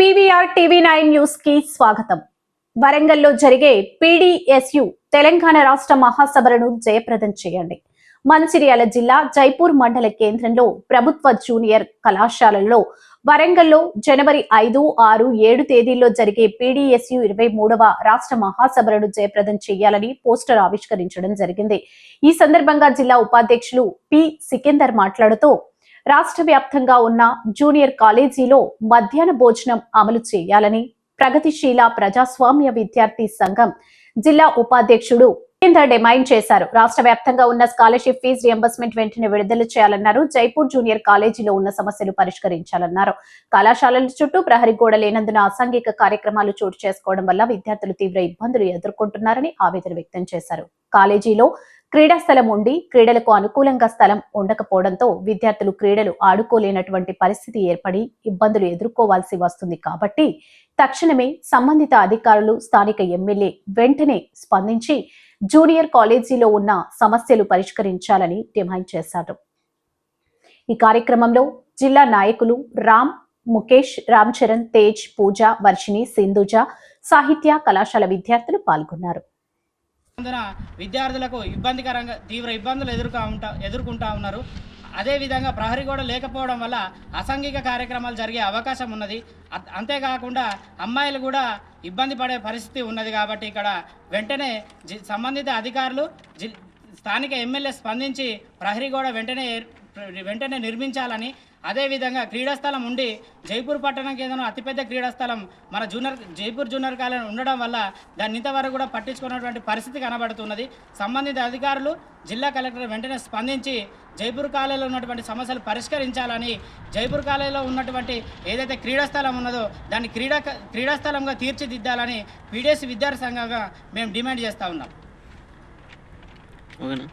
PVR TV nine న్యూస్కి స్వాగతం. వరంగల్లో జరిగే పీడీఎస్యు తెలంగాణ రాష్ట్ర మహాసభలను జయప్రదం చేయండి. మంచిర్యాల జిల్లా జైపూర్ మండల కేంద్రంలో ప్రభుత్వ జూనియర్ కళాశాలల్లో వరంగల్లో జనవరి ఐదు ఆరు ఏడు తేదీల్లో జరిగే పీడీఎస్యు ఇరవై మూడవ రాష్ట్ర మహాసభలను జయప్రదం చేయాలని పోస్టర్ ఆవిష్కరించడం జరిగింది. ఈ సందర్భంగా జిల్లా ఉపాధ్యక్షులు పి. సికిందర్ మాట్లాడుతూ రాష్ట్ర వ్యాప్తంగా ఉన్న జూనియర్ కాలేజీలో మధ్యాహ్న భోజనం అమలు చేయాలని ప్రగతిశీల ప్రజాస్వామ్య విద్యార్థి సంఘం జిల్లా ఉపాధ్యక్షుడు కింద డిమాండ్ చేశారు. రాష్ట్ర వ్యాప్తంగా ఉన్న స్కాలర్షిప్ ఫీజు రియంబర్స్మెంట్ వెంటనే విడుదల చేయాలన్నారు. జైపూర్ జూనియర్ కాలేజీలో ఉన్న సమస్యలు పరిష్కరించాలన్నారు. కళాశాలల చుట్టూ ప్రహరీ గోడ లేనందున అసాంఘిక కార్యక్రమాలు చోటు చేసుకోవడం వల్ల విద్యార్థులు తీవ్ర ఇబ్బందులు ఎదుర్కొంటున్నారని ఆవేదన వ్యక్తం చేశారు. కాలేజీలో క్రీడా స్థలం ఉండి క్రీడలకు అనుకూలంగా స్థలం ఉండకపోవడంతో విద్యార్థులు క్రీడలు ఆడుకోలేనటువంటి పరిస్థితి ఏర్పడి ఇబ్బందులు ఎదుర్కోవాల్సి వస్తుంది కాబట్టి తక్షణమే సంబంధిత అధికారులు స్థానిక ఎమ్మెల్యే వెంటనే స్పందించి జూనియర్ కాలేజీలో ఉన్న సమస్యలు పరిష్కరించాలని డిమాండ్ చేశారు. ఈ కార్యక్రమంలో జిల్లా నాయకులు రామ్ ముఖేష్ రామ్ చరణ్ తేజ్ పూజ వర్షిణి సింధుజ సాహిత్య కళాశాల విద్యార్థులు పాల్గొన్నారు. అందున విద్యార్థులకు ఇబ్బందికరంగా తీవ్ర ఇబ్బందులు ఎదుర్కొ ఉంటా ఎదుర్కొంటా ఉన్నారు. అదేవిధంగా ప్రహరీ కూడా లేకపోవడం వల్ల అసాంఘిక కార్యక్రమాలు జరిగే అవకాశం ఉన్నది. అంతేకాకుండా అమ్మాయిలు కూడా ఇబ్బంది పడే పరిస్థితి ఉన్నది కాబట్టి ఇక్కడ వెంటనే జి- సంబంధిత అధికారులు జి స్థానిక ఎమ్మెల్యే స్పందించి ప్రహరీ కూడా వెంటనే వెంటనే నిర్మించాలని అదేవిధంగా క్రీడాస్థలం ఉండి జైపూర్ పట్టణం కేంద్రం అతిపెద్ద క్రీడాస్థలం మన జూనియర్ జైపూర్ జూనియర్ కాలేజ్ ఉండడం వల్ల దాన్ని ఇంతవరకు కూడా పట్టించుకున్నటువంటి పరిస్థితి కనబడుతున్నది. సంబంధిత అధికారులు జిల్లా కలెక్టర్ వెంటనే స్పందించి జైపూర్ కాలేజీలో ఉన్నటువంటి సమస్యలు పరిష్కరించాలని జైపూర్ కాలేజీలో ఉన్నటువంటి ఏదైతే క్రీడాస్థలం ఉన్నదో దాన్ని క్రీడా క్రీడాస్థలంగా తీర్చిదిద్దాలని పీడిఎస్ విద్యార్థి సంఘంగా మేము డిమాండ్ చేస్తూ ఉన్నాం. ఓకేనా?